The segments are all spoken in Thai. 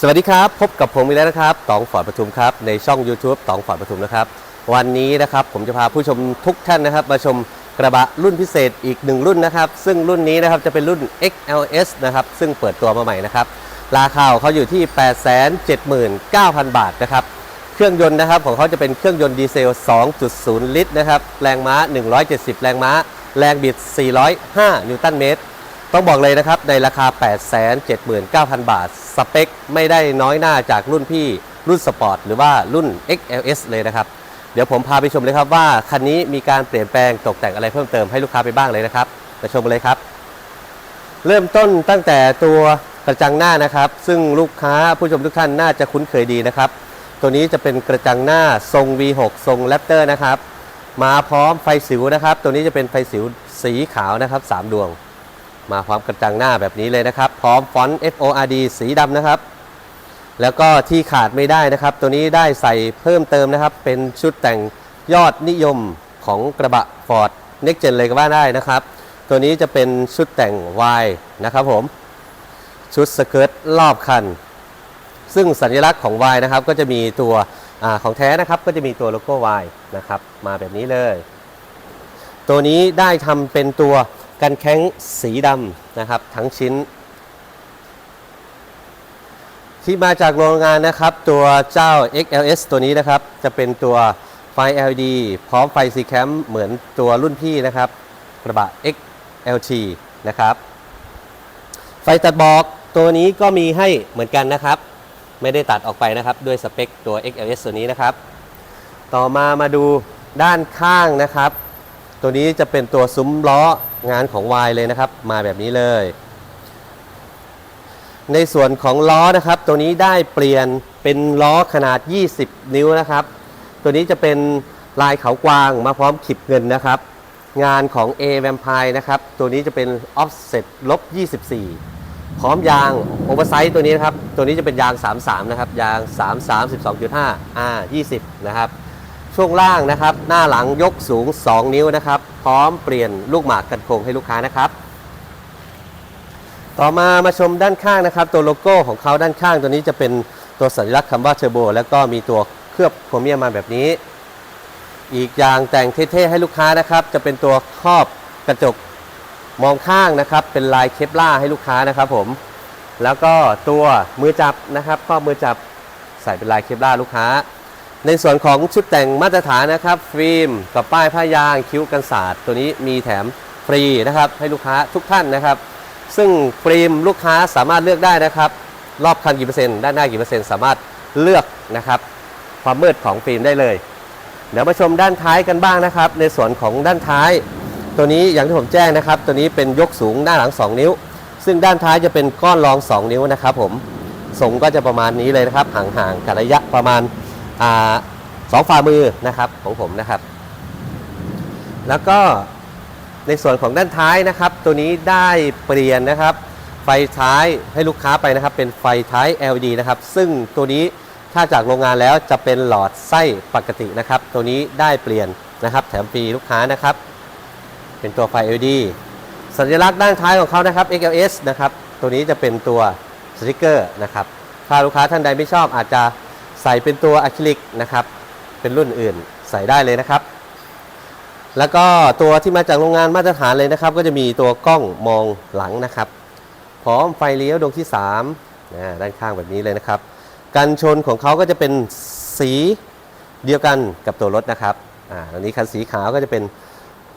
สวัสดีครับพบกับผมอีกแล้วนะครับตองฟอร์ดปทุมครับในช่อง YouTube ตองฟอร์ดปทุมนะครับวันนี้นะครับผมจะพาผู้ชมทุกท่านนะครับ มาชมกระบะรุ่นพิเศษอีกหนึ่งรุ่นนะครับ ซึ่งรุ่นนี้นะครับจะเป็นรุ่น XLS นะครับซึ่งเปิดตัวมาใหม่นะครับราคาของเขาอยู่ที่ 879,000 บาทนะครับเครื่องยนต์นะครับของเขาจะเป็นเครื่องยนต์ดีเซล 2.0 ลิตรนะครับแรงม้า 170 แรงม้า แรงบิด 405 นิวตันเมตร ต้องบอกเลยนะครับในราคา 879,000 บาท สเปคไม่ได้น้อยหน้าจากรุ่นพี่รุ่นสปอร์ตหรือว่ารุ่น XLS เลยนะครับ เดี๋ยวผมพาไปชมเลยครับว่าคันนี้มีการเปลี่ยนแปลงตกแต่งอะไรเพิ่มเติมให้ลูกค้าไปบ้างเลยนะครับไปชมกันเลยครับ เริ่มต้นตั้งแต่ตัวกระจังหน้านะครับ ซึ่งลูกค้าผู้ชมทุกท่านน่าจะคุ้นเคยดีนะครับ ตัวนี้จะเป็นกระจังหน้าทรง V6 ทรงแรปเตอร์นะครับ มาพร้อมไฟสิวนะครับ ตัวนี้จะเป็นไฟสิวสีขาวนะครับ 3 ดวง มาพร้อมกระจังหน้าแบบนี้เลยนะครับ พร้อมฟอนต์ FORD สีดำนะครับ แล้วก็ที่ขาดไม่ได้นะครับ ตัวนี้ได้ใส่เพิ่มเติมนะครับ เป็นชุดแต่งยอดนิยมของกระบะ Ford Next Gen เลยก็ว่าได้นะครับ ตัวนี้จะเป็นชุดแต่ง Y นะครับผม ชุดสเกิร์ตรอบคัน ซึ่งสัญลักษณ์ของ Y นะครับ ก็จะมีตัวอของแท้นะครับ ก็จะมีตัวโลโก้ Y นะครับ มาแบบนี้เลย ตัวนี้ได้ทำเป็นตัว กันแข้งสีดำนะครับทั้งชิ้น ที่มาจากโรงงานนะครับ ตัวเจ้า XLS ตัวนี้นะครับ จะเป็นตัวไฟ LED พร้อมไฟ C cam เหมือนตัวรุ่นพี่นะครับ กระบะ XLT นะครับ ไฟตัดบอกตัวนี้ก็มีให้เหมือนกันนะครับ ไม่ได้ตัดออกไปนะครับ ด้วยสเปคตัว XLS ตัวนี้นะครับ ต่อมามาดูด้านข้างนะครับ ตัวนี้จะเป็นตัวซุ้มล้องานของ Y เลยนะครับ มาแบบนี้เลย ในส่วนของล้อนะครับ ตัวนี้ได้เปลี่ยนเป็นล้อขนาด 20 นิ้วนะครับ ตัวนี้จะเป็นลายเขากวางมาพร้อมขีบเงินนะครับ งานของ A Vampire นะครับ ตัวนี้จะเป็น offset ลบ 24 พร้อมยางโอเวอร์ไซส์ตัวนี้นะครับ ตัวนี้จะเป็นยาง 33 นะครับ ยาง 33 12.5 R 20 นะครับ ช่วงล่างนะครับ หน้าหลังยกสูง 2 นิ้วนะครับ พร้อมเปลี่ยนลูกหมากกันโครงให้ลูกค้านะครับ ต่อมามาชมด้านข้างนะครับ ตัวโลโก้ของเขาด้านข้างตัวนี้จะเป็นตัวสัญลักษณ์คำว่าเทอร์โบแล้วก็มีตัวเคลือบโครเมียมมาแบบนี้ อีกอย่างแต่งเท่ๆให้ลูกค้านะครับ จะเป็นตัวครอบกระจกมองข้างนะครับ เป็นลายเคปล่าให้ลูกค้านะครับผมแล้วก็ตัวมือจับนะครับครอบมือจับใส่เป็นลายเคปล่าลูกค้า ในส่วนของชุดแต่งมาตรฐานนะครับ ฟิล์มกับป้ายผ้ายางคิ้วกันศาสตร์ตัวนี้มีแถมฟรีนะครับ ให้ลูกค้าทุกท่านนะครับ ซึ่งฟิล์มลูกค้าสามารถเลือกได้นะครับ รอบคันกี่เปอร์เซ็นต์ด้านหน้ากี่เปอร์เซ็นต์สามารถเลือกนะครับ ความมืดของฟิล์มได้เลย เดี๋ยวมาชมด้านท้ายกันบ้างนะครับ ในส่วนของด้านท้าย ตัวนี้อย่างที่ผมแจ้งนะครับ ตัวนี้เป็นยกสูงหน้าหลัง 2 นิ้ว ซึ่งด้านท้ายจะเป็นก้อนรอง 2 นิ้วนะครับ ผมทรงก็จะประมาณนี้เลยนะครับห่างๆกันระยะประมาณ อสองฝ่ามือนะครับของผมนะครับ แล้วก็ในส่วนของด้านท้ายนะครับ ตัวนี้ได้เปลี่ยนนะครับ ไฟท้ายให้ลูกค้าไปนะครับ เป็นไฟท้าย LED นะครับ ซึ่งตัวนี้ถ้าจากโรงงานแล้วจะเป็นหลอดไส้ปกตินะครับ ตัวนี้ได้เปลี่ยนนะครับ แถมฟรีลูกค้านะครับ เป็นตัวไฟ LED สัญลักษณ์ด้านท้ายของเขานะครับ XLS นะครับ ตัวนี้จะเป็นตัวสติกเกอร์นะครับ ถ้าลูกค้าท่านใดไม่ชอบอาจจะ ใส่เป็นตัวอะคริลิกนะครับ เป็นรุ่นอื่นใส่ได้เลยนะครับ แล้วก็ตัวที่มาจากโรงงานมาตรฐานเลยนะครับ ก็จะมีตัวกล้องมองหลังนะครับ พร้อมไฟเลี้ยวดวงที่3นะด้านข้างแบบนี้เลยนะครับ กันชนของเขาก็จะเป็นสีเดียวกันกับตัวรถนะครับอ่าอันนี้คันสีขาวก็จะเป็น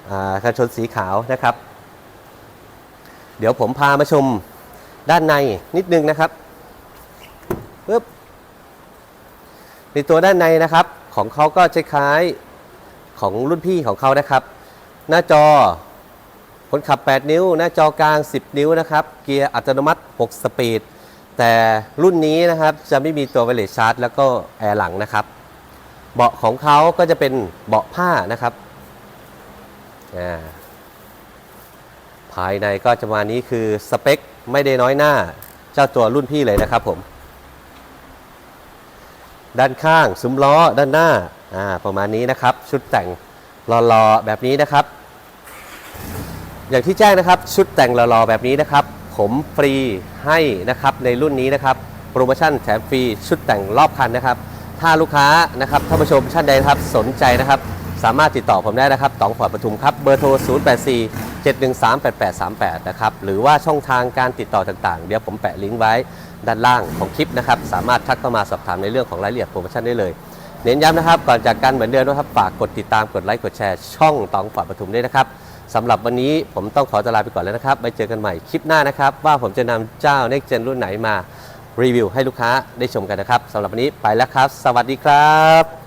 อ่ากันชนสีขาวนะครับ เดี๋ยวผมพามาชมด้านในนิดนึงนะครับปึ๊บ ในตัวด้านในนะครับของเขาก็คล้ายๆของรุ่นพี่ของเขานะครับ หน้าจอคนขับ 8 นิ้ว หน้าจอกลาง 10 นิ้วนะครับ เกียร์อัตโนมัติ 6 สปีด แต่รุ่นนี้นะครับจะไม่มีตัวไวเลสชาร์จ แล้วก็แอร์หลังนะครับ เบาะของเขาก็จะเป็นเบาะผ้านะครับ ภายในก็จะมานี้คือสเปค ไม่ได้น้อยหน้า เจ้าตัวรุ่นพี่เลยนะครับผม ด้านข้าง ซุ้มล้อด้านหน้าอ่าประมาณนี้นะครับ ชุดแต่งรอๆแบบนี้นะครับ อย่างที่แจ้งนะครับ ชุดแต่งหล่อๆแบบนี้นะครับ ผมฟรีให้นะครับในรุ่นนี้นะครับ โปรโมชั่นแถมฟรีชุดแต่งรอบคันนะครับ ถ้าลูกค้านะครับท่านผู้ชมท่านใดนะครับสนใจนะครับ สามารถติดต่อผมได้นะครับตองฟอร์ดปทุมครับ เบอร์โทร 084 713 8838 นะครับ หรือว่าช่องทางการติดต่อต่างๆ เดี๋ยวผมแปะลิงก์ไว้ด้านล่างของคลิปนะครับ สามารถทักเข้ามาสอบถามในเรื่องของรายละเอียดโปรโมชั่นได้เลย เน้นย้ำนะครับ ก่อนจากกันเหมือนเดิมนะครับ ฝากกดติดตาม กดไลค์ กดแชร์ ช่องตองฟอร์ดปทุมด้วยนะครับสำหรับวันนี้ผมต้องขอตลาไปก่อนแล้วนะครับ ไปเจอกันใหม่คลิปหน้านะครับ ว่าผมจะนำเจ้า Next Gen รุ่นไหนมารีวิวให้ลูกค้าได้ชมกันนะครับสำหรับวันนี้ไปแล้วครับ สวัสดีครับ